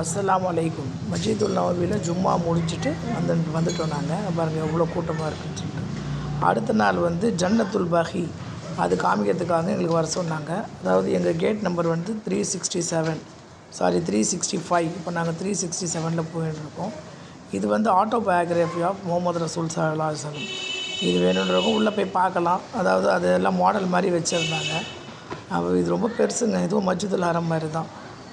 அஸ்லாம் வலைக்கும் மஜீதுல் நவாபியில் ஜும்மா முடிச்சுட்டு வந்து வந்துட்டோம் நாங்கள் பாருங்கள் எவ்வளோ கூட்டமாக இருக்குன்னு சொல்லிட்டு அடுத்த நாள் வந்து ஜன்னத்துல் பஹி. அது காமிக்கிறதுக்காக எங்களுக்கு வர சொன்னாங்க. அதாவது எங்கள் கேட் நம்பர் வந்து three sixty seven sorry three sixty five இப்போ நாங்கள் த்ரீ சிக்ஸ்டி செவனில் போயிட்டுருக்கோம். இது வந்து autobiography of Muhammad Rasool சலாசனம் வல்லம் இது வேணுன்றவங்க உள்ளே போய் பார்க்கலாம். அதாவது அது எல்லாம் மாடல் மாதிரி வச்சுருந்தாங்க. அப்போ இது ரொம்ப பெருசுங்க. இதுவும் மஜிதுல் ஹரம் மாதிரி தான்.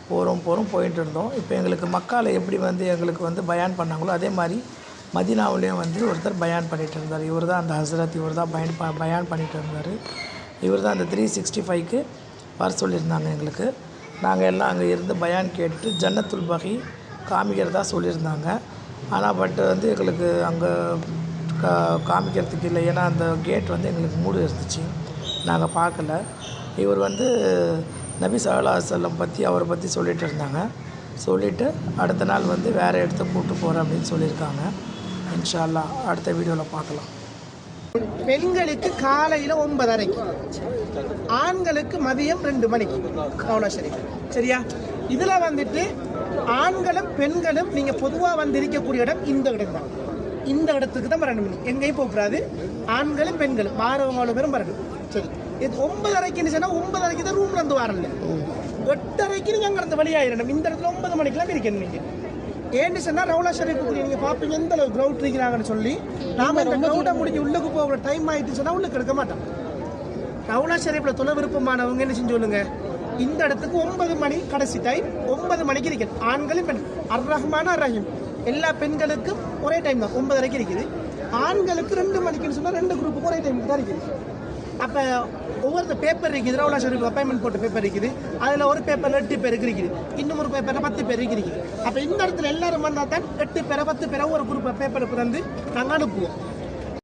போகிறோம் போகிறோம் போயிட்டு இருந்தோம். இப்போ எங்களுக்கு மக்கால எப்படி வந்து எங்களுக்கு வந்து பயான் பண்ணாங்களோ அதே மாதிரி மதினாவிலையும் வந்து ஒருத்தர் பயான் பண்ணிகிட்டு இருந்தார். இவர் தான் அந்த ஹசரத் இவர் தான் பயன் ப பயான் பண்ணிகிட்டு இருந்தார். இவர் தான் அந்த த்ரீ சிக்ஸ்டி ஃபைவ்க்கு வர சொல்லியிருந்தாங்க எங்களுக்கு. நாங்கள் எல்லாம் அங்கே இருந்து பயான் கேட்டு ஜன்னத்துல் பகி காமிக்கிறதா சொல்லியிருந்தாங்க. ஆனால் பட் வந்து எங்களுக்கு அங்கே கா காமிக்கிறதுக்கு இல்லை. ஏன்னா அந்த கேட் வந்து எங்களுக்கு மூடு இருந்துச்சு. நாங்கள் பார்க்கல. இவர் வந்து நபி சல்லா செல்லம் பற்றி அவரை பற்றி சொல்லிட்டு இருந்தாங்க. சொல்லிவிட்டு அடுத்த நாள் வந்து வேறு இடத்த கூப்பிட்டு போகிறேன் அப்படின்னு சொல்லியிருக்காங்க. இன்ஷா அல்லாஹ் அடுத்த வீடியோவில் பார்க்கலாம். பெண்களுக்கு காலையில் ஒன்பதரைக்கு ஆண்களுக்கு மதியம் ரெண்டு மணிக்கு அவ்வளோ சரி சரியா? இதில் வந்துட்டு ஆண்களும் பெண்களும் நீங்கள் பொதுவாக வந்து இருக்கக்கூடிய இடம் இந்த இடம் தான் இந்த இடத்துக்கு தான் வரணும் நீ எங்கேயும் போகக்கூடாது ஆண்களும் பெண்களும். மாறவங்களும் பேரும் வரணும். சரி. இது ஒன்பதரைக்குன்னு சொன்னால் ஒன்பதரைக்கு தான் ரூம்ல இருந்து வரல. எட்டரைக்கு நீங்க அந்த இருந்து வெளியாயிரணும். இந்த இடத்துல ஒன்பது மணிக்கெல்லாம் இருக்கணும் நீங்கள் ஏன்னு சொன்னால் ரவுலா ஷரீஃபுக்கு நீங்கள் பார்ப்பீங்க எந்த அளவுக்கு க்ரௌட் இருக்கிறாங்கன்னு சொல்லி. நாம இந்த க்ரௌண்டை முடிஞ்சு உள்ளுக்கு போகிற டைம் ஆகிட்டு சொன்னால் உள்ளுக்கு எடுக்க மாட்டோம். ரவுலா ஷரீஃபில் தொலை விருப்பமானவங்க என்ன செஞ்சு சொல்லுங்க? இந்த இடத்துக்கு ஒன்பது மணி கடைசி டைம் ஒன்பது மணிக்கு இருக்கேன். ஆண்களும் பெண் அர் ரஹ்மான அர் ரஹீம் எல்லா பெண்களுக்கும் ஒரே டைம் தான். ஒன்பதரைக்கு இருக்குது. ஆண்களுக்கு ரெண்டு மணிக்குன்னு சொன்னால் ரெண்டு குரூப்புக்கு ஒரே டைம் தான் இருக்குது. அப்போ ஒவ்வொரு பேப்பர் இருக்குது. ரவுலா ஷெரீஃப் அப்பாயின்மெண்ட் போட்ட பேப்பர் இருக்குது. அதில் ஒரு பேப்பரில் எட்டு பேருக்கு இருக்குது. இன்னும் ஒரு பேப்பரில் பத்து பேருக்கு இருக்குது. அப்போ இந்த இடத்துல எல்லாரும் வந்தால் தான் எட்டு பேரை பத்து பேரை ஒரு குரூப் பேப்பருக்கு வந்து நாங்கள் அனுப்புவோம்.